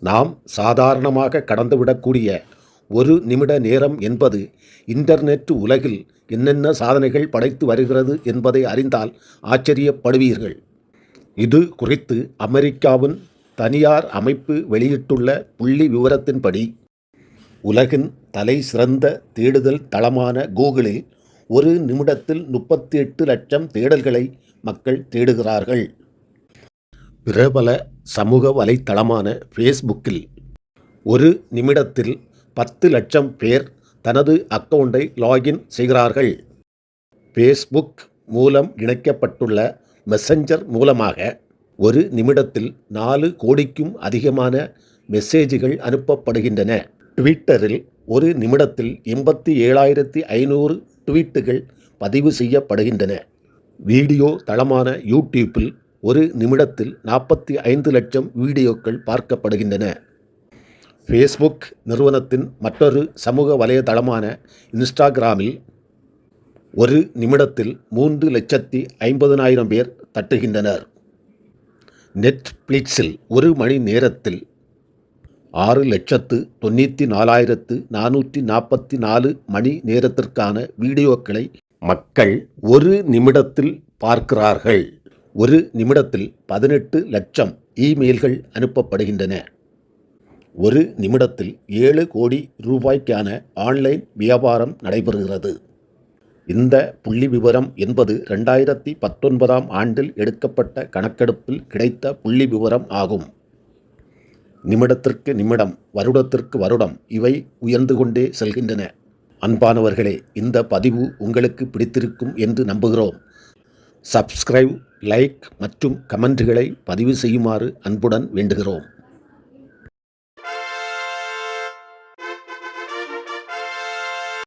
நாம் சாதாரணமாக கடந்துவிடக்கூடிய ஒரு நிமிட நேரம் என்பது இன்டர்நெட் உலகில் என்னென்ன சாதனைகள் படைத்து வருகிறது என்பதை அறிந்தால் ஆச்சரியப்படுவீர்கள். இது குறித்து அமெரிக்காவின் தனியார் அமைப்பு வெளியிட்டுள்ள புள்ளி விவரத்தின்படி உலகின் தலை சிறந்த தேடுதல் தளமான கூகுளில் ஒரு நிமிடத்தில் முப்பத்தி எட்டு லட்சம் தேடல்களை மக்கள் தேடுகிறார்கள். பிரபல சமூக வலைத்தளமான ஃபேஸ்புக்கில் ஒரு நிமிடத்தில் பத்து லட்சம் பேர் தனது அக்கவுண்டை லாகின் செய்கிறார்கள். ஃபேஸ்புக் மூலம் இணைக்கப்பட்டுள்ள மெசஞ்சர் மூலமாக ஒரு நிமிடத்தில் நாலு கோடிக்கும் அதிகமான மெசேஜ்கள் அனுப்பப்படுகின்றன. ட்விட்டரில் ஒரு நிமிடத்தில் எண்பத்தி ஏழாயிரத்தி ஐநூறு ட்வீட்டுகள் பதிவு செய்யப்படுகின்றன. வீடியோ தளமான யூடியூப்பில் ஒரு நிமிடத்தில் நாற்பத்தி ஐந்து லட்சம் வீடியோக்கள் பார்க்கப்படுகின்றன. ஃபேஸ்புக் நிறுவனத்தின் மற்றொரு சமூக வலைதளமான இன்ஸ்டாகிராமில் ஒரு நிமிடத்தில் மூன்று லட்சத்தி ஐம்பதனாயிரம் பேர் தட்டுகின்றனர். நெட்ஃப்ளிக்ஸில் ஒரு மணி நேரத்தில் ஆறு லட்சத்து தொண்ணூற்றி நாலாயிரத்து நானூற்றி நாற்பத்தி நாலு மணி நேரத்திற்கான வீடியோக்களை மக்கள் ஒரு நிமிடத்தில் பார்க்கிறார்கள். ஒரு நிமிடத்தில் பதினெட்டு லட்சம் இமெயில்கள் அனுப்பப்படுகின்றன. ஒரு நிமிடத்தில் ஏழு கோடி ரூபாய்க்கான ஆன்லைன் வியாபாரம் நடைபெறுகிறது. இந்த புள்ளி விவரம் என்பது ரெண்டாயிரத்தி பத்தொன்பதாம் ஆண்டில் எடுக்கப்பட்ட கணக்கெடுப்பில் கிடைத்த புள்ளி விவரம் ஆகும். நிமிடத்திற்கு நிமிடம் வருடத்திற்கு வருடம் இவை உயர்ந்து கொண்டே செல்கின்றன. அன்பானவர்களே இந்த பதிவு உங்களுக்கு பிடித்திருக்கும் என்று நம்புகிறோம். சப்ஸ்கிரைப் லைக் மற்றும் கமெண்ட்களை பதிவு செய்யுமாறு அன்புடன் வேண்டுகிறோம்.